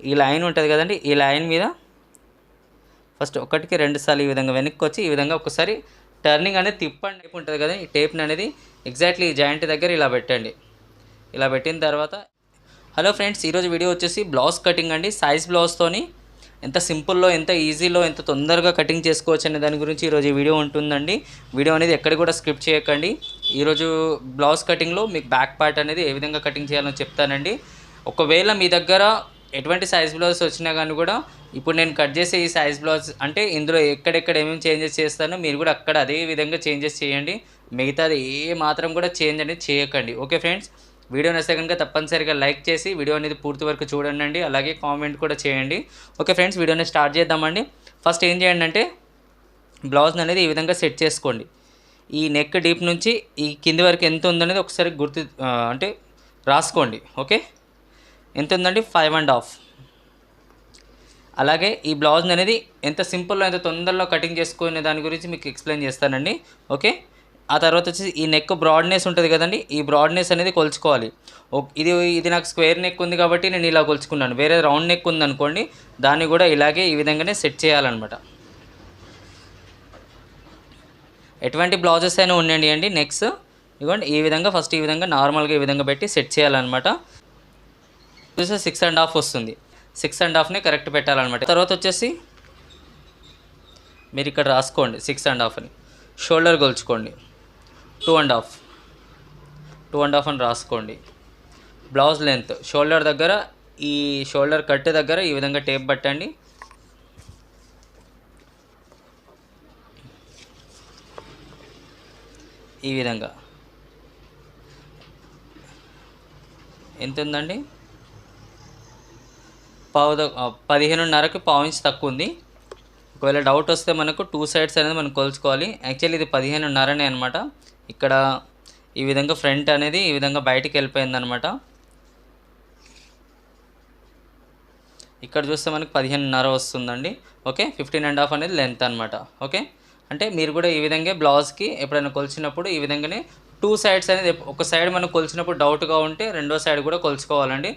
ఈ లైన్ ఉంటుంది కదండి ఈ లైన్ మీద ఫస్ట్ ఒకటికి రెండు సార్లు ఈ విధంగా వెనక్కి వచ్చి ఈ విధంగా ఒకసారి టర్నింగ్ అనేది తిప్పండి టైప్ ఉంటుంది కదా ఈ టేప్ని అనేది ఎగ్జాక్ట్లీ జాయింట్ దగ్గర ఇలా పెట్టండి. ఇలా పెట్టిన తర్వాత హలో ఫ్రెండ్స్ ఈరోజు వీడియో వచ్చేసి బ్లౌజ్ కటింగ్ అండి. సైజ్ బ్లౌజ్తోని ఎంత సింపుల్లో ఎంత ఈజీలో ఎంత తొందరగా కటింగ్ చేసుకోవచ్చు అనే దాని గురించి ఈరోజు ఈ వీడియో ఉంటుందండి. వీడియో అనేది ఎక్కడ కూడా స్క్రిప్ట్ చేయకండి. ఈరోజు బ్లౌజ్ కటింగ్లో మీకు బ్యాక్ పార్ట్ అనేది ఏ విధంగా కటింగ్ చేయాలో చెప్తానండి. ఒకవేళ మీ దగ్గర ఎటువంటి సైజ్ బ్లౌజ్ వచ్చినా కానీ కూడా ఇప్పుడు నేను కట్ చేసే ఈ సైజ్ బ్లౌజ్ అంటే ఇందులో ఎక్కడెక్కడ ఏమేమి చేంజెస్ చేస్తానో మీరు కూడా అక్కడ అదే విధంగా చేంజెస్ చేయండి. మిగతాది ఏ మాత్రం కూడా చేంజ్ అనేది చేయకండి. ఓకే ఫ్రెండ్స్ వీడియో నచ్చితే కనుక తప్పనిసరిగా లైక్ చేసి వీడియో అనేది పూర్తి వరకు చూడండి. అలాగే కామెంట్ కూడా చేయండి. ఓకే ఫ్రెండ్స్ వీడియోని స్టార్ట్ చేద్దామండి. ఫస్ట్ ఏం చేయండి అంటే బ్లౌజ్ అనేది ఈ విధంగా సెట్ చేసుకోండి. ఈ నెక్ డీప్ నుంచి ఈ కింది వరకు ఎంత ఉందనేది ఒకసారి గుర్తు అంటే రాసుకోండి. ఓకే ఎంత ఉందండి ఫైవ్ అండ్ హాఫ్ అలాగే ఈ బ్లౌజ్ అనేది ఎంత సింపుల్లో ఎంత తొందరలో కటింగ్ చేసుకునే దాని గురించి మీకు ఎక్స్ప్లెయిన్ చేస్తానండి. ఓకే ఆ తర్వాత వచ్చేసి ఈ నెక్ బ్రాడ్నెస్ ఉంటుంది కదండి ఈ బ్రాడ్నెస్ అనేది కొలుచుకోవాలి. ఓ- ఇది ఇది నాకు స్క్వేర్ నెక్ ఉంది కాబట్టి నేను ఇలా కొలుచుకున్నాను. వేరే రౌండ్ నెక్ ఉంది అనుకోండి దాన్ని కూడా ఇలాగే ఈ విధంగానే సెట్ చేయాలన్నమాట. ఎటువంటి బ్లౌజెస్ అయినా ఉండండి అండి నెక్స్ట్ ఇవ్వండి ఈ విధంగా ఫస్ట్ ఈ విధంగా నార్మల్గా ఈ విధంగా పెట్టి సెట్ చేయాలన్నమాట. చూస్తే సిక్స్ అండ్ హాఫ్ వస్తుంది. సిక్స్ అండ్ హాఫ్ని కరెక్ట్ పెట్టాలన్నమాట. తర్వాత వచ్చేసి మీరు ఇక్కడ రాసుకోండి. సిక్స్ అండ్ హాఫ్ అని shoulder కొలుచుకోండి. Two and half two and half అని రాసుకోండి. బ్లౌజ్ లెంత్ షోల్డర్ దగ్గర ఈ షోల్డర్ కట్ దగ్గర ఈ విధంగా టేప్ పట్టండి. ఈ విధంగా. ఎంత ఉందండి పావు ద- పదిహేనున్నరకి పావు ఇంచ్ తక్కువ ఉంది ఒకవేళ డౌట్ వస్తే మనకు టూ సైడ్స్ అనేది మనం కొలుచుకోవాలి. యాక్చువల్లీ ఇది పదిహేనున్నరనే అనమాట ఇక్కడ ఈ విధంగా ఫ్రంట్ అనేది ఈ విధంగా బయటికి వెళ్ళిపోయింది అనమాట ఇక్కడ చూస్తే మనకు పదిహేనున్నర వస్తుందండి. ఓకే ఫిఫ్టీన్ అండ్ హాఫ్ అనేది లెంత్ అనమాట ఓకే అంటే మీరు కూడా ఈ విధంగా బ్లౌజ్కి ఎప్పుడైనా కొలిచినప్పుడు ఈ విధంగానే టూ సైడ్స్ అనేది ఒక సైడ్ మనం కొలిచినప్పుడు డౌట్గా ఉంటే రెండో సైడ్ కూడా కొలుచుకోవాలండి.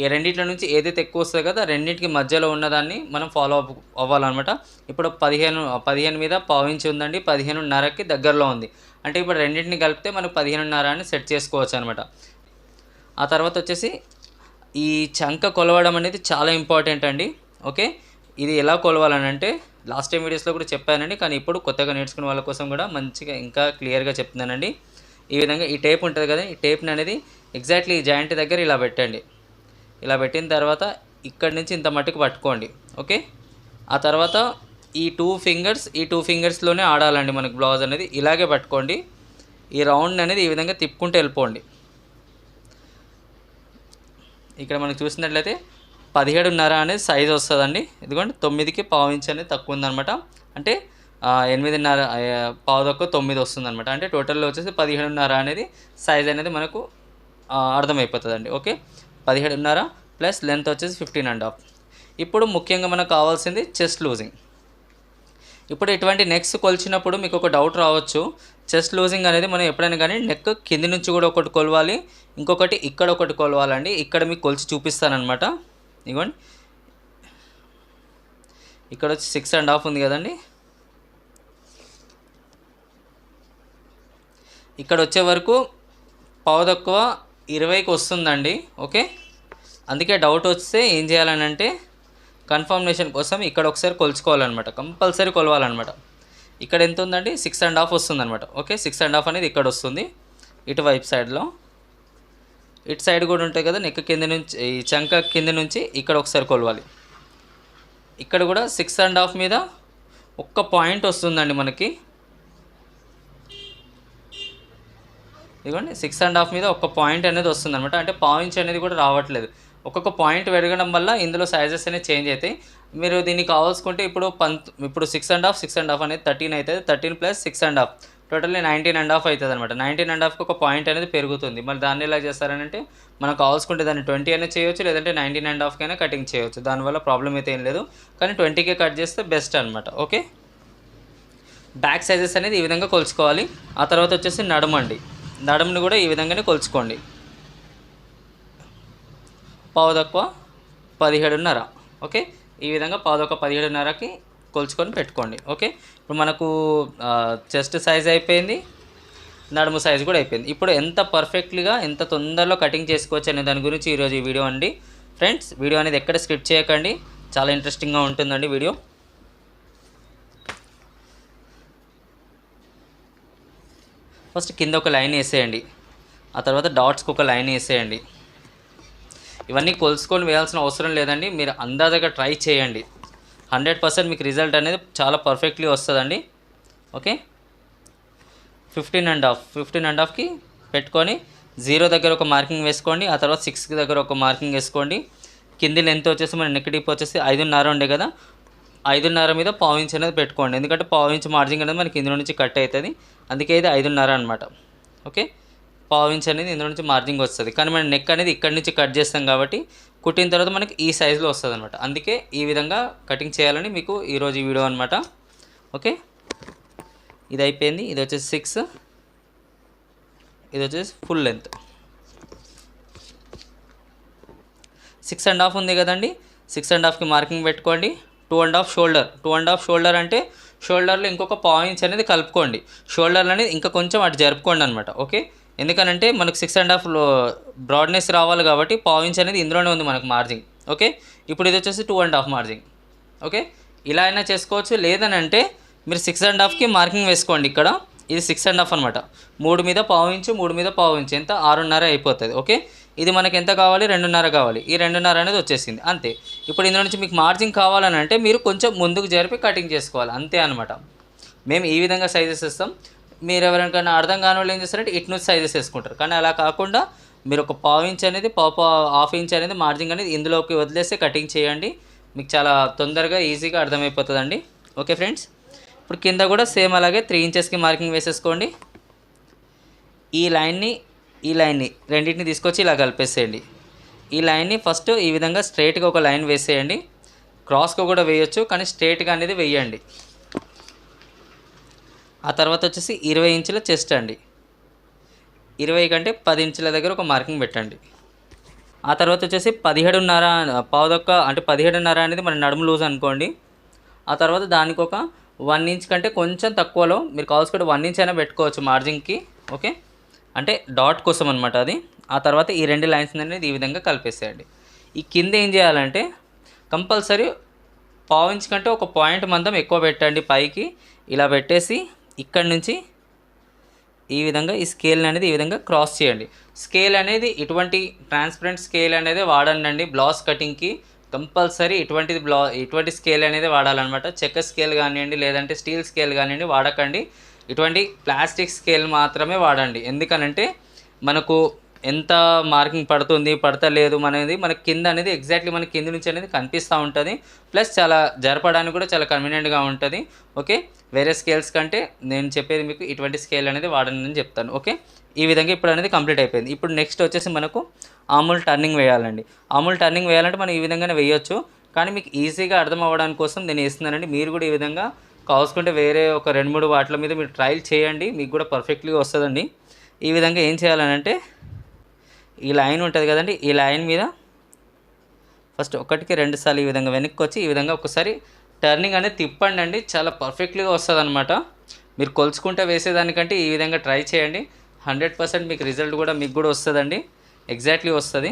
ఈ రెండింటి నుంచి ఏదైతే ఎక్కువ వస్తుందో కదా రెండింటికి మధ్యలో ఉన్నదాన్ని మనం ఫాలో అప్ అవ్వాలన్నమాట. ఇప్పుడు పదిహేను పదిహేను మీద పావించి ఉందండి పదిహేనున్నరకి దగ్గరలో ఉంది. అంటే ఇప్పుడు రెండింటిని కలిపితే మనకు పదిహేనున్నర అని సెట్ చేసుకోవచ్చు అనమాట ఆ తర్వాత వచ్చేసి ఈ చంక కొలవడం అనేది చాలా ఇంపార్టెంట్ అండి. ఓకే? ఇది ఎలా కొలవాలని అంటే లాస్ట్ టైం వీడియోస్లో కూడా చెప్పానండి కానీ ఇప్పుడు కొత్తగా నేర్చుకునే వాళ్ళ కోసం కూడా మంచిగా ఇంకా క్లియర్గా చెప్తున్నానండి. ఈ విధంగా ఈ టేప్ ఉంటుంది కదా ఈ టేప్ని అనేది ఎగ్జాక్ట్లీ ఈ జాయింట్ దగ్గర ఇలా పెట్టండి. ఇలా పెట్టిన తర్వాత ఇక్కడి నుంచి ఇంత మట్టుకు పట్టుకోండి ఓకే? ఆ తర్వాత ఈ టూ ఫింగర్స్ ఈ టూ ఫింగర్స్లోనే ఆడాలండి మనకు బ్లౌజ్ అనేది. ఇలాగే పట్టుకోండి. ఈ రౌండ్ అనేది ఈ విధంగా తిప్పుకుంటూ వెళ్ళిపోండి. ఇక్కడ మనకు చూసినట్లయితే పదిహేడున్నర అనేది సైజ్ వస్తుందండి. ఇదిగోండి తొమ్మిదికి పావు ఇంచ్ అనేది తక్కువ ఉందనమాట అంటే ఎనిమిదిన్నర పావు తక్కువ తొమ్మిది వస్తుందన్నమాట. అంటే టోటల్లో వచ్చేసి పదిహేడున్నర అనేది సైజ్ అనేది మనకు అర్థమైపోతుందండి ఓకే? పదిహేడున్నర ప్లస్ లెంత్ వచ్చేసి ఫిఫ్టీన్ అండ్ హాఫ్. ఇప్పుడు ముఖ్యంగా మనకు కావాల్సింది చెస్ట్ లూజింగ్. ఇప్పుడు ఇటువంటి నెక్స్ కొలిచినప్పుడు మీకు ఒక డౌట్ రావచ్చు. చెస్ట్ లూజింగ్ అనేది మనం ఎప్పుడైనా కానీ నెక్ కింది నుంచి కూడా ఒకటి కొలవాలి ఇంకొకటి ఇక్కడ ఒకటి కొలవాలండి. ఇక్కడ మీకు కొలిచి చూపిస్తానమాట ఇగోండి. ఇక్కడ వచ్చి సిక్స్ అండ్ హాఫ్ ఉంది కదండి. ఇక్కడ వచ్చే వరకు పావు తక్కువ ఇరవైకి వస్తుందండి ఓకే? అందుకే డౌట్ వస్తే ఏం చేయాలని అంటే కన్ఫర్మేషన్ కోసం ఇక్కడ ఒకసారి కొలుచుకోవాలన్నమాట కంపల్సరీ కొలవాలన్నమాట. ఇక్కడ ఎంత ఉందండి? సిక్స్ అండ్ హాఫ్ వస్తుందన్నమాట ఓకే? సిక్స్ అండ్ హాఫ్ అనేది ఇక్కడ వస్తుంది ఇటువైపు సైడ్లో. ఇటు సైడ్ కూడా ఉంటాయి కదా నెక్ కింద నుంచి ఈ చంక కింద నుంచి ఇక్కడ ఒకసారి కొలవాలి. ఇక్కడ కూడా సిక్స్ అండ్ హాఫ్ మీద ఒక్క పాయింట్ వస్తుందండి మనకి. ఇదిగోండి సిక్స్ అండ్ హాఫ్ మీద ఒక పాయింట్ అనేది వస్తుంది అనమాట అంటే పాయింట్స్ అనేది కూడా రావట్లేదు. ఒక్కొక్క పాయింట్ పెరగడం వల్ల ఇందులో సైజెస్ అనేవి చేంజ్ అవుతాయి. మీరు దీనికి కావాల్సుకుంటే ఇప్పుడు పంత్ ఇప్పుడు six and half six and half అనేది థర్టీన్ అవుతుంది. Thirteen plus six and half totally nineteen and half అవుతుంది అనమాట నైన్టీన్ అండ్ హాఫ్కి ఒక పాయింట్ అనేది పెరుగుతుంది. మరి దాన్ని ఎలా చేస్తారనంటే మనం కావాల్సుకుంటే దాన్ని ట్వంటీ అనేది చేయొచ్చు లేదంటే నైన్టీన్ అండ్ హాఫ్కైనా కటింగ్ చేయొచ్చు. దానివల్ల ప్రాబ్లం అయితే ఏం లేదు. కానీ ట్వంటీకే కట్ చేస్తే బెస్ట్ అనమాట ఓకే బ్యాక్ సైజెస్ అనేది ఈ విధంగా కొలుచుకోవాలి. ఆ తర్వాత వచ్చేసి నడమండి నడుముని కూడా ఈ విధంగానే కొలుచుకోండి. పావు తక్కువ పదిహేడున్నర ఓకే? ఈ విధంగా పాదొక పదిహేడున్నరకి కొలుచుకొని పెట్టుకోండి ఓకే? ఇప్పుడు మనకు చెస్ట్ సైజ్ అయిపోయింది నడుము సైజ్ కూడా అయిపోయింది. ఇప్పుడు ఎంత పర్ఫెక్ట్గా ఎంత తొందరలో కటింగ్ చేసుకోవచ్చు అనే దాని గురించి ఈరోజు ఈ వీడియో అండి. ఫ్రెండ్స్ వీడియో అనేది ఎక్కడ స్కిప్ చేయకండి. చాలా ఇంట్రెస్టింగ్గా ఉంటుందండి వీడియో. ఫస్ట్ కింద ఒక లైన్ వేసేయండి. ఆ తర్వాత డాట్స్కి ఒక లైన్ వేసేయండి. ఇవన్నీ కొలుసుకొని వేయాల్సిన అవసరం లేదండి. మీరు అందాజగా ట్రై చేయండి. హండ్రెడ్ పర్సెంట్ మీకు రిజల్ట్ అనేది చాలా పర్ఫెక్ట్లీ వస్తుందండి. Okay? Fifteen and half. Fifteen and హాఫ్కి పెట్టుకొని జీరో దగ్గర ఒక మార్కింగ్ వేసుకోండి. ఆ తర్వాత సిక్స్కి దగ్గర ఒక మార్కింగ్ వేసుకోండి. కింది లెంత్ వచ్చేసి మన నెక్ డీప్ వచ్చేసి ఐదున్నర ఉండే కదా. ఐదున్నర మీద పావు ఇంచ్ అనేది పెట్టుకోండి. ఎందుకంటే పావు ఇంచ్ మార్జింగ్ అనేది మనకి ఇందులో నుంచి కట్ అవుతుంది. అందుకే ఇది ఐదున్నర అనమాట ఓకే పావు ఇంచ్ అనేది ఇందులో నుంచి మార్జింగ్ వస్తుంది. కానీ మన నెక్ అనేది ఇక్కడి నుంచి కట్ చేస్తాం కాబట్టి కుట్టిన తర్వాత మనకి ఈ సైజులో వస్తుంది అనమాట అందుకే ఈ విధంగా కటింగ్ చేయాలని మీకు ఈరోజు ఈ వీడియో అనమాట ఓకే ఇది అయిపోయింది. ఇది వచ్చేసి సిక్స్ ఇది వచ్చేసి full length six and half ఉంది కదండి. సిక్స్ అండ్ హాఫ్కి మార్కింగ్ పెట్టుకోండి. Two and half shoulder. Two and half shoulder అంటే షోల్డర్లో ఇంకొక పాయింట్స్ అనేది కలుపుకోండి. షోల్డర్లు అనేది ఇంకా కొంచెం అటు జరుపుకోండి అనమాట ఓకే? ఎందుకనంటే మనకు సిక్స్ అండ్ హాఫ్ బ్రాడ్నెస్ రావాలి కాబట్టి పాయింట్స్ అనేది ఇందులోనే ఉంది మనకు మార్జింగ్ ఓకే? ఇప్పుడు ఇది వచ్చేసి two and half margin okay? ఇలా అయినా చేసుకోవచ్చు. లేదనంటే మీరు సిక్స్ అండ్ హాఫ్కి మార్కింగ్ వేసుకోండి ఇక్కడ. ఇది సిక్స్ అండ్ హాఫ్ అనమాట మూడు మీద పావు ఇంచు మూడు మీద పావు ఇంచు. ఎంత? ఆరున్నర అయిపోతుంది ఓకే? ఇది మనకి ఎంత కావాలి? రెండున్నర కావాలి. ఈ రెండున్నర అనేది వచ్చేసింది. అంతే. ఇప్పుడు ఇందులో నుంచి మీకు మార్జింగ్ కావాలని అంటే మీరు కొంచెం ముందుకు జరిపి కటింగ్ చేసుకోవాలి. అంతే అనమాట మేము ఈ విధంగా సైజెస్ ఇస్తాం. మీరు ఎవరికైనా అర్థం కాని వాళ్ళు ఏం చేస్తారంటే ఇటు నుంచి సైజెస్ వేసుకుంటారు. కానీ అలా కాకుండా మీరు ఒక పావు ఇంచ్ అనేది పావు హాఫ్ ఇంచ్ అనేది మార్జింగ్ అనేది ఇందులోకి వదిలేస్తే కటింగ్ చేయండి. మీకు చాలా తొందరగా ఈజీగా అర్థమైపోతుందండి. ఓకే ఫ్రెండ్స్ ఇప్పుడు కింద కూడా సేమ్ అలాగే త్రీ ఇంచెస్కి మార్కింగ్ వేసేసుకోండి. ఈ లైన్ని ఈ లైన్ని రెండింటిని తీసుకొచ్చి ఇలా కలిపేసేయండి. ఈ లైన్ని ఫస్ట్ ఈ విధంగా స్ట్రైట్గా ఒక లైన్ వేసేయండి. క్రాస్గా కూడా వేయొచ్చు కానీ స్ట్రైట్గా అనేది వేయండి. ఆ తర్వాత వచ్చేసి ఇరవై ఇంచుల చెస్ట్ అండి. ఇరవై కంటే పది ఇంచుల దగ్గర ఒక మార్కింగ్ పెట్టండి. ఆ తర్వాత వచ్చేసి పదిహేడున్నర పావుదొక్క అంటే పదిహేడున్నర అనేది మన నడుము లూజ్ అనుకోండి. ఆ తర్వాత దానికి ఒక వన్ ఇంచ్ కంటే కొంచెం తక్కువలో మీరు కావాల్సుకుంటే వన్ ఇంచ్ అయినా పెట్టుకోవచ్చు మార్జిన్కి ఓకే? అంటే డాట్ కోసం అనమాట అది. ఆ తర్వాత ఈ రెండు లైన్స్ అనేది ఈ విధంగా కలిపేసేయండి. ఈ కింద ఏం చేయాలంటే కంపల్సరీ పావు ఇంచ్ కంటే ఒక పాయింట్ మందం ఎక్కువ పెట్టండి పైకి. ఇలా పెట్టేసి ఇక్కడ నుంచి ఈ విధంగా ఈ స్కేల్ అనేది ఈ విధంగా క్రాస్ చేయండి. స్కేల్ అనేది ఇటువంటి ట్రాన్స్పరెంట్ స్కేల్ అనేది వాడండి. బ్లౌజ్ కటింగ్కి కంపల్సరీ ఇటువంటిది బ్లా ఇటువంటి స్కేల్ అనేది వాడాలన్నమాట. చెక్క స్కేల్ కానివ్వండి లేదంటే స్టీల్ స్కేల్ కానివ్వండి వాడకండి. ఇటువంటి ప్లాస్టిక్ స్కేల్ మాత్రమే వాడండి. ఎందుకనంటే మనకు ఎంత మార్కింగ్ పడుతుంది పడతలేదు అనేది మనకి కింద అనేది ఎగ్జాక్ట్లీ మన కింద నుంచి అనేది కనిపిస్తూ ఉంటుంది. ప్లస్ చాలా జరపడానికి కూడా చాలా కన్వీనియంట్గా ఉంటుంది. ఓకే? వేరే స్కేల్స్ కంటే నేను చెప్పేది మీకు ఇటువంటి స్కేల్ అనేది వాడండి అని చెప్తాను. ఓకే? ఈ విధంగా ఇప్పుడు అనేది కంప్లీట్ అయిపోయింది. ఇప్పుడు నెక్స్ట్ వచ్చేసి మనకు ఆమూల్ టర్నింగ్ వేయాలండి. ఆమూల్ టర్నింగ్ వేయాలంటే మనం ఈ విధంగానే వేయొచ్చు. కానీ మీకు ఈజీగా అర్థం అవ్వడానికి కోసం నేను వేస్తున్నానండి. మీరు కూడా ఈ విధంగా కావాల్సుకుంటే వేరే ఒక రెండు మూడు వాటిల మీద మీరు ట్రయల్ చేయండి మీకు కూడా పర్ఫెక్ట్గా వస్తుందండి. ఈ విధంగా ఏం చేయాలనంటే ఈ లైన్ ఉంటుంది కదండి ఈ లైన్ మీద ఫస్ట్ ఒకటికి రెండు సార్లు ఈ విధంగా వెనక్కి వచ్చి ఈ విధంగా ఒకసారి టర్నింగ్ అనేది తిప్పండి అండి చాలా పర్ఫెక్ట్గా వస్తుంది అనమాట మీరు కొలుచుకుంటే వేసేదానికంటే ఈ విధంగా ట్రై చేయండి. హండ్రెడ్ పర్సెంట్ మీకు రిజల్ట్ కూడా మీకు కూడా వస్తుందండి ఎగ్జాక్ట్లీ వస్తుంది.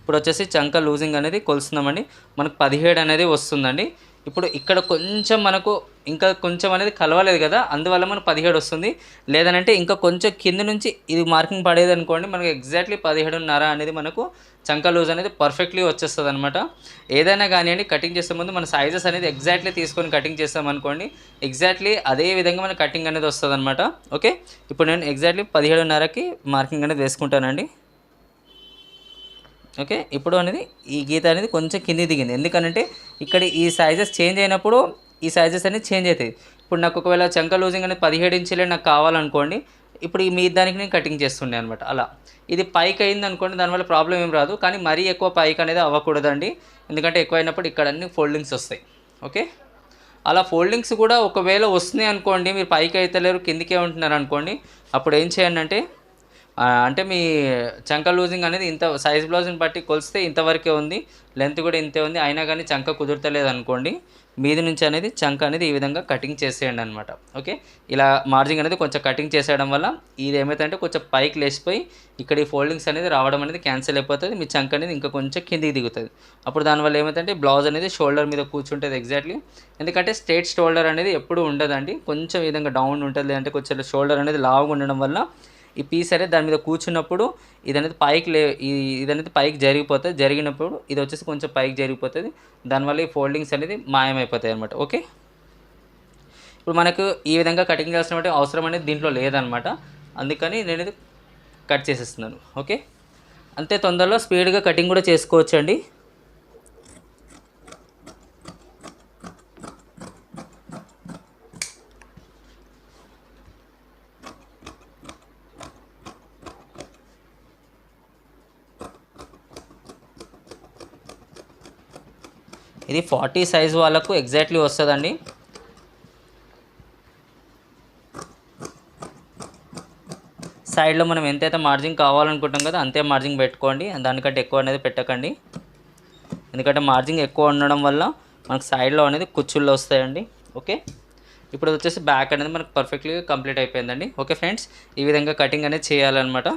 ఇప్పుడు వచ్చేసి చంక లూజింగ్ అనేది కొలుస్తున్నామండి మనకు పదిహేడు అనేది వస్తుందండి. ఇప్పుడు ఇక్కడ కొంచెం మనకు ఇంకా కొంచెం అనేది కలవలేదు కదా అందువల్ల మనకు పదిహేడు వస్తుంది. లేదనంటే ఇంకా కొంచెం కింద నుంచి ఇది మార్కింగ్ పడేది అనుకోండి మనకు ఎగ్జాక్ట్లీ పదిహేడున్నర అనేది మనకు చంక లూజ్ అనేది పర్ఫెక్ట్లీ వచ్చేస్తుంది అనమాట ఏదైనా కానివ్వండి కటింగ్ చేసే ముందు మన సైజెస్ అనేది ఎగ్జాక్ట్లీ తీసుకొని కటింగ్ చేస్తాం అనుకోండి ఎగ్జాక్ట్లీ అదే విధంగా మన కటింగ్ అనేది వస్తుంది అనమాట ఓకే ఇప్పుడు నేను ఎగ్జాక్ట్లీ పదిహేడున్నరకి మార్కింగ్ అనేది వేసుకుంటానండి. ఓకే? ఇప్పుడు అనేది ఈ గీత అనేది కొంచెం కింది దిగింది. ఎందుకనంటే ఇక్కడ ఈ సైజెస్ చేంజ్ అయినప్పుడు ఈ సైజెస్ అనేది చేంజ్ అవుతాయి. ఇప్పుడు నాకు ఒకవేళ చంక లూజింగ్ అనేది పదిహేడు ఇంచులే నాకు కావాలనుకోండి ఇప్పుడు ఈ మీ దానికి నేను కటింగ్ చేస్తుండే అనమాట అలా. ఇది పైకి అయింది అనుకోండి దానివల్ల ప్రాబ్లం ఏం రాదు. కానీ మరీ ఎక్కువ పైకి అనేది అవ్వకూడదండి. ఎందుకంటే ఎక్కువ అయినప్పుడు ఇక్కడ అన్ని ఫోల్డింగ్స్ వస్తాయి. ఓకే? అలా ఫోల్డింగ్స్ కూడా ఒకవేళ వస్తున్నాయి అనుకోండి మీరు పైకి అయితే లేరు కిందికే ఉంటున్నారు అనుకోండి అప్పుడు ఏం చేయండి అంటే అంటే మీ చంక లూజింగ్ అనేది ఇంత సైజ్ బ్లౌజ్ని బట్టి కొలిస్తే ఇంతవరకే ఉంది లెంత్ కూడా ఇంతే ఉంది అయినా కానీ చంక కుదురతలేదు అనుకోండి మీది నుంచి అనేది చంక అనేది ఈ విధంగా కటింగ్ చేసేయండి అనమాట ఓకే? ఇలా మార్జింగ్ అనేది కొంచెం కటింగ్ చేసేయడం వల్ల ఇది ఏమవుతుందంటే కొంచెం పైకి లేచిపోయి ఇక్కడ ఈ ఫోల్డింగ్స్ అనేది రావడం అనేది క్యాన్సిల్ అయిపోతుంది మీ చంక అనేది ఇంకా కొంచెం కిందికి దిగుతుంది. అప్పుడు దానివల్ల ఏమవుతుందంటే బ్లౌజ్ అనేది షోల్డర్ మీద కూర్చుంటుంది ఎగ్జాక్ట్లీ ఎందుకంటే స్ట్రేట్ షోల్డర్ అనేది ఎప్పుడు ఉండదండి కొంచెం విధంగా డౌన్ ఉంటుంది అంటే కొంచెం షోల్డర్ అనేది లావుగా ఉండడం వల్ల ఈ పీస్ అనేది దాని మీద కూర్చున్నప్పుడు ఇది అనేది పైకి లే ఈ ఇది అనేది పైకి జరిగిపోతుంది. జరిగినప్పుడు ఇది వచ్చేసి కొంచెం పైకి జరిగిపోతుంది. దానివల్ల ఈ ఫోల్డింగ్స్ అనేది మాయమైపోతాయి అనమాట ఓకే? ఇప్పుడు మనకు ఈ విధంగా కటింగ్ చేసిన అవసరం అనేది దీంట్లో లేదనమాట అందుకని నేను ఇది కట్ చేసేస్తున్నాను. ఓకే? అంతే తొందరలో స్పీడ్గా కటింగ్ కూడా చేసుకోవచ్చండి. ఇది ఫార్టీ సైజ్ వాళ్ళకు ఎగ్జాక్ట్లీ వస్తుందండి. సైడ్లో మనం ఎంతైతే మార్జిన్ కావాలనుకుంటాం కదా అంతే మార్జిన్ పెట్టుకోండి. దానికంటే ఎక్కువ అనేది పెట్టకండి. ఎందుకంటే మార్జిన్ ఎక్కువ ఉండడం వల్ల మనకు సైడ్లో అనేది కుచ్చుళ్ళు వస్తాయండి. ఓకే? ఇప్పుడు వచ్చేసి బ్యాక్ అనేది మనకు పర్ఫెక్ట్లీ కంప్లీట్ అయిపోయిందండి. Okay friends? ఈ విధంగా కటింగ్ అనేది చేయాలన్నమాట.